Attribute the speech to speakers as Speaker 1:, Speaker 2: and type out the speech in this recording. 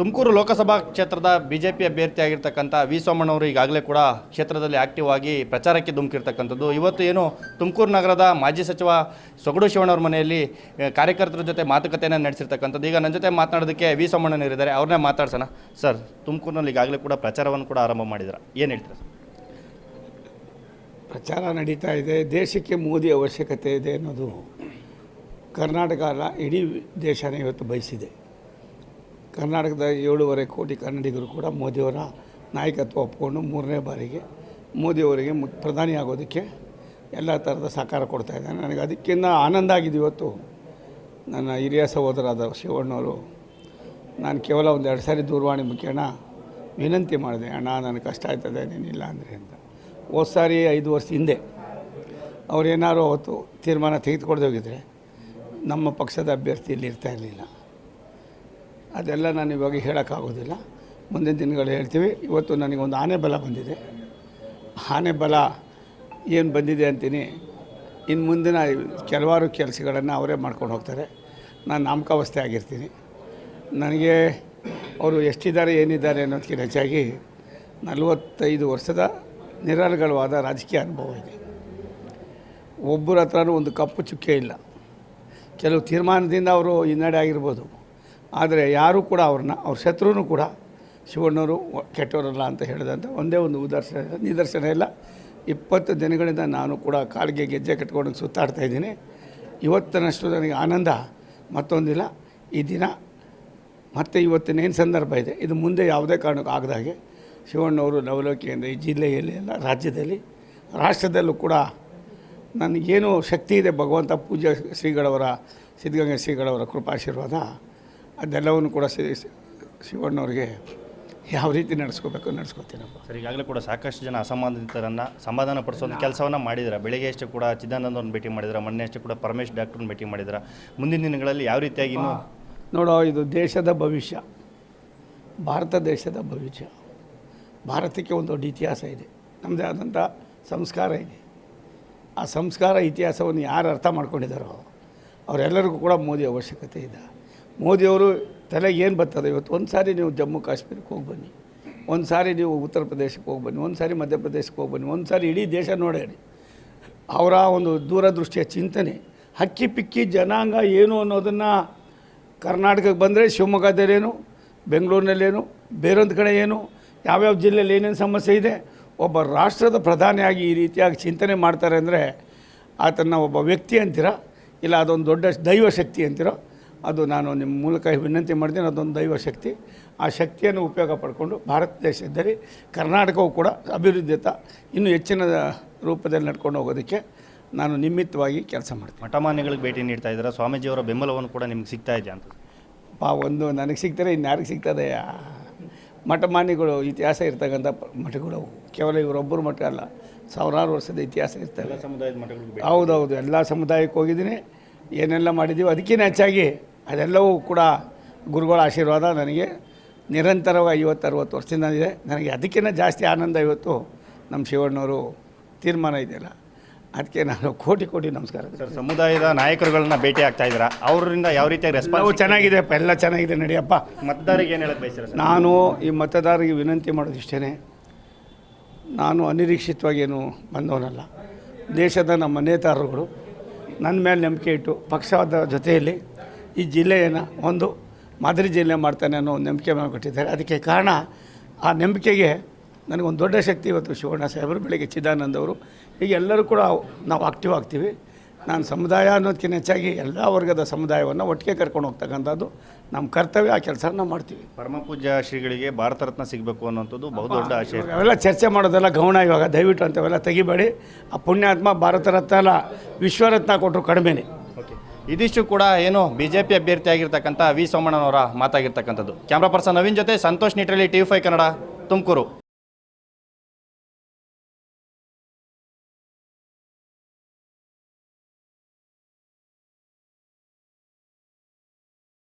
Speaker 1: ತುಮಕೂರು ಲೋಕಸಭಾ ಕ್ಷೇತ್ರದ B J P ಅಭ್ಯರ್ಥಿಯಾಗಿರ್ತಕ್ಕಂಥ V ಸೋಮಣ್ಣವರು ಈಗಾಗಲೇ ಕೂಡ ಕ್ಷೇತ್ರದಲ್ಲಿ ಆಕ್ಟಿವ್ ಆಗಿ ಪ್ರಚಾರಕ್ಕೆ ಧುಮುಕಿರ್ತಕ್ಕಂಥದ್ದು. ಇವತ್ತು ಏನು ತುಮಕೂರು ನಗರದ ಮಾಜಿ ಸಚಿವ ಸೊಗಡು ಶಿವಣ್ಣವ್ರ ಮನೆಯಲ್ಲಿ ಕಾರ್ಯಕರ್ತರ ಜೊತೆ ಮಾತುಕತೆಯನ್ನು ನಡೆಸಿರ್ತಕ್ಕಂಥದ್ದು. ಈಗ ನನ್ನ ಜೊತೆ ಮಾತನಾಡೋದಕ್ಕೆ ವಿ ಸೋಮಣ್ಣನವರಿದ್ದಾರೆ ಅವ್ರನ್ನೇ ಮಾತಾಡ್ಸೋಣ. ಸರ್, ತುಮಕೂರಿನಲ್ಲಿ ಈಗಾಗಲೇ ಕೂಡ ಪ್ರಚಾರವನ್ನು ಕೂಡ ಆರಂಭ ಮಾಡಿದ್ರೆ. ಏನು ಹೇಳ್ತೀರಾ
Speaker 2: ಪ್ರಚಾರ ನಡೀತಾ ಇದೆ. ದೇಶಕ್ಕೆ ಮೋದಿ ಅವಶ್ಯಕತೆ ಇದೆ ಅನ್ನೋದು ಕರ್ನಾಟಕ ಅಲ್ಲ, ಇಡೀ ದೇಶನೇ ಇವತ್ತು ಬಯಸಿದೆ. ಕರ್ನಾಟಕದ ಏಳೂವರೆ ಕೋಟಿ ಕನ್ನಡಿಗರು ಕೂಡ ಮೋದಿಯವರ ನಾಯಕತ್ವ ಒಪ್ಪಿಕೊಂಡು ಮೂರನೇ ಬಾರಿಗೆ ಮೋದಿಯವರಿಗೆ ಮು ಪ್ರಧಾನಿ ಆಗೋದಕ್ಕೆ ಎಲ್ಲ ಥರದ ಸಹಕಾರ ಕೊಡ್ತಾ ಇದ್ದಾನೆ ನನಗೆ ಅದಕ್ಕಿಂತ ಆನಂದ ಆಗಿದೆ ಇವತ್ತು ನನ್ನ ಹಿರಿಯ ಸಹೋದರಾದ ಶಿವಣ್ಣವರು. ನಾನು ಕೇವಲ ಒಂದು ಎರಡು ಸಾರಿ ದೂರವಾಣಿ ಮುಖೇನ ವಿನಂತಿ ಮಾಡಿದೆ, ಅಣ್ಣ, ನನಗೆ ಕಷ್ಟ ಆಯ್ತದೆ, ನೀನಿಲ್ಲ ಅಂದರೆ ಅಂತ. ಹೋದ ಸಾರಿ ಐದು ವರ್ಷ ಹಿಂದೆ ಅವ್ರೇನಾದ್ರು ಅವತ್ತು ತೀರ್ಮಾನ ತೆಗೆದುಕೊಡ್ದೋಗಿದ್ರೆ ನಮ್ಮ ಪಕ್ಷದ ಅಭ್ಯರ್ಥಿ ಇಲ್ಲಿ ಇರ್ತಾ ಇರಲಿಲ್ಲ. ಅದೆಲ್ಲ ನಾನು ಇವಾಗ ಹೇಳೋಕ್ಕಾಗೋದಿಲ್ಲ. ಮುಂದಿನ ದಿನಗಳು ಹೇಳ್ತೀವಿ. ಇವತ್ತು ನನಗೊಂದು ಆನೆ ಬಲ ಬಂದಿದೆ. ಆನೆ ಬಲ ಏನು ಬಂದಿದೆ ಅಂತೀನಿ. ಇನ್ನು ಮುಂದಿನ ಕೆಲವಾರು ಕೆಲಸಗಳನ್ನು ಅವರೇ ಮಾಡ್ಕೊಂಡು ಹೋಗ್ತಾರೆ. ನಾನು ನಾಮಕಾವಸ್ಥೆ ಆಗಿರ್ತೀನಿ. ನನಗೆ ಅವರು ಎಷ್ಟಿದ್ದಾರೆ, ಏನಿದ್ದಾರೆ ಅನ್ನೋದಕ್ಕಿಂತ ಹೆಚ್ಚಾಗಿ ನಲವತ್ತೈದು ವರ್ಷದ ನಿರರ್ಗಳವಾದ ರಾಜಕೀಯ ಅನುಭವ ಇದೆ. ಒಬ್ಬರ ಹತ್ರನೂ ಒಂದು ಕಪ್ಪು ಚುಕ್ಕೆ ಇಲ್ಲ. ಕೆಲವು ತೀರ್ಮಾನದಿಂದ ಅವರು ಹಿನ್ನಡೆ ಆಗಿರ್ಬೋದು. ಆದರೆ ಯಾರೂ ಕೂಡ ಅವ್ರನ್ನ, ಅವ್ರ ಶತ್ರುನೂ ಕೂಡ ಶಿವಣ್ಣವರು ಕೆಟ್ಟವರಲ್ಲ ಅಂತ ಹೇಳಿದಂಥ ಒಂದೇ ಒಂದು ಉದರ್ಶನ, ನಿದರ್ಶನ ಇಲ್ಲ. ಇಪ್ಪತ್ತು ದಿನಗಳಿಂದ ನಾನು ಕೂಡ ಕಾಲಿಗೆ ಗೆಜ್ಜೆ ಕಟ್ಕೊಂಡು ಸುತ್ತಾಡ್ತಾ ಇದ್ದೀನಿ. ಇವತ್ತಿನಷ್ಟು ನನಗೆ ಆನಂದ, ಮತ್ತೊಂದಿಲ್ಲ. ಈ ದಿನ ಮತ್ತು ಇವತ್ತಿನೇನು ಸಂದರ್ಭ ಇದೆ? ಇದು ಮುಂದೆ ಯಾವುದೇ ಕಾರಣಕ್ಕೂ ಆಗದಾಗೆ ಶಿವಣ್ಣವರು ನವಲೋಕಿಯಿಂದ ಈ ಜಿಲ್ಲೆಯಲ್ಲಿ ಎಲ್ಲ ರಾಜ್ಯದಲ್ಲಿ, ರಾಷ್ಟ್ರದಲ್ಲೂ ಕೂಡ ನನಗೇನು ಶಕ್ತಿ ಇದೆ ಭಗವಂತ ಪೂಜ್ಯ ಶ್ರೀಗಳವರ, ಸಿದ್ಧಗಂಗಾ ಶ್ರೀಗಳವರ ಕೃಪಾಶೀರ್ವಾದ. ಅದೆಲ್ಲವನ್ನು ಕೂಡ ಸಿ ಶಿವಣ್ಣವ್ರಿಗೆ ಯಾವ ರೀತಿ ನಡೆಸ್ಕೋಬೇಕು ನಡೆಸ್ಕೋತೀನಪ್ಪ
Speaker 1: ಸರ್ ಈಗಾಗಲೇ ಕೂಡ ಸಾಕಷ್ಟು ಜನ ಅಸಮಾಧಾನಿತರನ್ನು ಸಮಾಧಾನ ಪಡಿಸೋದು ಕೆಲಸವನ್ನು ಮಾಡಿದ್ದಾರೆ ಬೆಳಿಗ್ಗೆ ಅಷ್ಟೇ ಕೂಡ ಚಿದಾನಂದವ್ರನ್ನ ಭೇಟಿ ಮಾಡಿದ್ರೆ ಮೊನ್ನೆ ಅಷ್ಟೇ ಕೂಡ ಪರಮೇಶ್ ಡಾಕ್ಟ್ರನ್ನ ಭೇಟಿ ಮಾಡಿದ್ರೆ. ಮುಂದಿನ ದಿನಗಳಲ್ಲಿ ಯಾವ ರೀತಿಯಾಗಿ ಇನ್ನೂ
Speaker 2: ನೋಡೋ ಇದು ದೇಶದ ಭವಿಷ್ಯ. ಭಾರತ ದೇಶದ ಭವಿಷ್ಯ. ಭಾರತಕ್ಕೆ ಒಂದು ದೊಡ್ಡ ಇತಿಹಾಸ ಇದೆ. ನಮ್ಮದೇ ಆದಂಥ ಸಂಸ್ಕಾರ ಇದೆ. ಆ ಸಂಸ್ಕಾರ ಇತಿಹಾಸವನ್ನು ಯಾರು ಅರ್ಥ ಮಾಡ್ಕೊಂಡಿದ್ದಾರೋ ಅವರೆಲ್ಲರಿಗೂ ಕೂಡ ಮೋದಿ ಅವಶ್ಯಕತೆ ಇದೆ. ಮೋದಿಯವರು ತಲೆಗೆ ಏನು ಬರ್ತದೆ ಇವತ್ತು? ಒಂದು ಸಾರಿ ನೀವು ಜಮ್ಮು ಕಾಶ್ಮೀರಕ್ಕೆ ಹೋಗಿ ಬನ್ನಿ. ಒಂದು ಸಾರಿ ನೀವು ಉತ್ತರ ಪ್ರದೇಶಕ್ಕೆ ಹೋಗಿ ಬನ್ನಿ. ಒಂದು ಸಾರಿ ಮಧ್ಯಪ್ರದೇಶಕ್ಕೆ ಹೋಗಿ ಬನ್ನಿ. ಒಂದು ಸಾರಿ ಇಡೀ ದೇಶ ನೋಡಿ ಅವರ ಒಂದು ದೂರದೃಷ್ಟಿಯ ಚಿಂತನೆ, ಹಕ್ಕಿ ಪಿಕ್ಕಿ ಜನಾಂಗ ಏನು ಅನ್ನೋದನ್ನು ಕರ್ನಾಟಕಕ್ಕೆ ಬಂದರೆ ಶಿವಮೊಗ್ಗದಲ್ಲೇನು, ಬೆಂಗಳೂರಿನಲ್ಲೇನು, ಬೇರೊಂದು ಕಡೆ ಏನು, ಯಾವ್ಯಾವ ಜಿಲ್ಲೆಯಲ್ಲಿ ಏನೇನು ಸಮಸ್ಯೆ ಇದೆ, ಒಬ್ಬ ರಾಷ್ಟ್ರದ ಪ್ರಧಾನಿಯಾಗಿ ಈ ರೀತಿಯಾಗಿ ಚಿಂತನೆ ಮಾಡ್ತಾರೆ ಅಂದರೆ ಆತನ ಒಬ್ಬ ವ್ಯಕ್ತಿ ಅಂತೀರ? ಇಲ್ಲ ಅದೊಂದು ದೊಡ್ಡ ದೈವ ಶಕ್ತಿ ಅಂತೀರೋ? ಅದು ನಾನು ನಿಮ್ಮ ಮೂಲಕ ವಿನಂತಿ ಮಾಡ್ತೀನಿ ಅದೊಂದು ದೈವ ಶಕ್ತಿ. ಆ ಶಕ್ತಿಯನ್ನು ಉಪಯೋಗ ಪಡ್ಕೊಂಡು ಭಾರತ ದೇಶದಲ್ಲಿ ಕರ್ನಾಟಕವು ಕೂಡ ಅಭಿವೃದ್ಧಿತ ಇನ್ನೂ ಹೆಚ್ಚಿನ ರೂಪದಲ್ಲಿ ನಡ್ಕೊಂಡು ಹೋಗೋದಕ್ಕೆ ನಾನು ನಿಮಿತ್ತವಾಗಿ ಕೆಲಸ ಮಾಡ್ತೀನಿ.
Speaker 1: ಮಠಮಾನ್ಯಗಳಿಗೆ ಭೇಟಿ ನೀಡ್ತಾ ಇದ್ದಾರೆ? ಸ್ವಾಮೀಜಿಯವರ ಬೆಂಬಲವನ್ನು ಕೂಡ ನಿಮ್ಗೆ ಸಿಗ್ತಾ ಇದೆಯಾ ಅಂತ.
Speaker 2: ಪಾ ಒಂದು ನನಗೆ ಸಿಗ್ತಾರೆ ಇನ್ಯಾರಿಗೆ ಸಿಗ್ತದೆ? ಮಠಮಾನ್ಯಗಳು ಇತಿಹಾಸ ಇರ್ತಕ್ಕಂಥ ಮಠಗಳು. ಕೇವಲ ಇವರೊಬ್ಬರು ಮಠ ಅಲ್ಲ ಸಾವಿರಾರು ವರ್ಷದ ಇತಿಹಾಸ ಇರ್ತವೆ.
Speaker 1: ಸಮುದಾಯದ ಮಠಗಳು
Speaker 2: ಹೌದೌದು ಎಲ್ಲ ಸಮುದಾಯಕ್ಕೆ ಹೋಗಿದ್ದೀನಿ. ಏನೆಲ್ಲ ಮಾಡಿದ್ದೀವಿ ಅದಕ್ಕಿಂತ ಹೆಚ್ಚಾಗಿ ಅದೆಲ್ಲವೂ ಕೂಡ ಗುರುಗಳ ಆಶೀರ್ವಾದ ನನಗೆ. ನಿರಂತರವಾಗಿ ಐವತ್ತು ಅರುವತ್ತು ವರ್ಷದಿಂದ ಇದೆ ನನಗೆ ಅದಕ್ಕಿಂತ ಜಾಸ್ತಿ ಆನಂದ ಇವತ್ತು ನಮ್ಮ ಶಿವಣ್ಣವರು ತೀರ್ಮಾನ ಇದೆಯಲ್ಲ. ಅದಕ್ಕೆ ನಾನು ಕೋಟಿ ಕೋಟಿ ನಮಸ್ಕಾರ
Speaker 1: ಸರ್ ಸಮುದಾಯದ ನಾಯಕರುಗಳನ್ನ ಭೇಟಿ ಆಗ್ತಾ ಇದ್ದೀರಾ? ಅವರಿಂದ ಯಾವ ರೀತಿಯಾಗಿ ರೆಸ್ಪಾನ್ಸ್
Speaker 2: ಚೆನ್ನಾಗಿದೆಪ್ಪ ಎಲ್ಲ ಚೆನ್ನಾಗಿದೆ ನಡಿಯಪ್ಪ
Speaker 1: ಮತದಾರರಿಗೆ ಏನು ಹೇಳಕ್ಕೆ ಬಯಸ್ತೀರಾ
Speaker 2: ನಾನು ಈ ಮತದಾರರಿಗೆ ವಿನಂತಿ ಮಾಡೋದು ಇಷ್ಟೇ ನಾನು ಅನಿರೀಕ್ಷಿತವಾಗಿ ಏನು ಬಂದವನಲ್ಲ. ದೇಶದ ನಮ್ಮ ನೇತಾರರುಗಳು ನನ್ನ ಮೇಲೆ ನಂಬಿಕೆ ಇಟ್ಟು ಪಕ್ಷದ ಜೊತೆಯಲ್ಲಿ ಈ ಜಿಲ್ಲೆಯನ್ನು ಒಂದು ಮಾದರಿ ಜಿಲ್ಲೆ ಮಾಡ್ತಾನೆ ಅನ್ನೋ ಒಂದು ನಂಬಿಕೆ ಮಾಡಿಕೊಟ್ಟಿದ್ದಾರೆ ಅದಕ್ಕೆ ಕಾರಣ ಆ ನಂಬಿಕೆಗೆ ನನಗೊಂದು ದೊಡ್ಡ ಶಕ್ತಿ ಇವತ್ತು ಶಿವಣ್ಣ ಸಾಹೇಬರು ಬೆಳಗ್ಗೆ ಚಿದಾನಂದ್ ಅವರು ಹೀಗೆ ಎಲ್ಲರೂ ಕೂಡ ನಾವು ಆಕ್ಟಿವ್ ಆಗ್ತೀವಿ. ನಾನು ಸಮುದಾಯ ಅನ್ನೋದಕ್ಕಿಂತ ಹೆಚ್ಚಾಗಿ ಎಲ್ಲ ವರ್ಗದ ಸಮುದಾಯವನ್ನು ಒಟ್ಟಿಗೆ ಕರ್ಕೊಂಡು ಹೋಗ್ತಕ್ಕಂಥದ್ದು ನಮ್ಮ ಕರ್ತವ್ಯ ಆ ಕೆಲಸ ನಾವು ಮಾಡ್ತೀವಿ.
Speaker 1: ಪರಮ ಪೂಜ್ಯ ಶ್ರೀಗಳಿಗೆ ಭಾರತ ರತ್ನ ಸಿಗಬೇಕು ಅನ್ನೋಂಥದ್ದು ಬಹುದೊಡ್ಡ ಆಶಯ.
Speaker 2: ಅವೆಲ್ಲ ಚರ್ಚೆ ಮಾಡೋದೆಲ್ಲ ಗೌಣ ಇವಾಗ. ದಯವಿಟ್ಟು ಅಂಥವೆಲ್ಲ ತೆಗಿಬೇಡಿ. ಆ ಪುಣ್ಯಾತ್ಮ ಭಾರತ ರತ್ನ ವಿಶ್ವರತ್ನ ಕೊಟ್ಟರು ಕಡಿಮೆನೆ.
Speaker 1: ಇದಿಷ್ಟು ಕೂಡ ಏನು ಬಿ ಜೆ ಪಿ ಅಭ್ಯರ್ಥಿಯಾಗಿರ್ತಕ್ಕಂಥ ವಿ ಸೋಮಣ್ಣನವರ ಮಾತಾಗಿರ್ತಕ್ಕಂಥದ್ದು. ಕ್ಯಾಮ್ರಾ ಪರ್ಸನ್ ನವೀನ್ ಜೊತೆ ಸಂತೋಷ್ ನಿಟ್ರಲ್ಲಿ ಟಿ ಕನ್ನಡ ತುಮಕೂರು.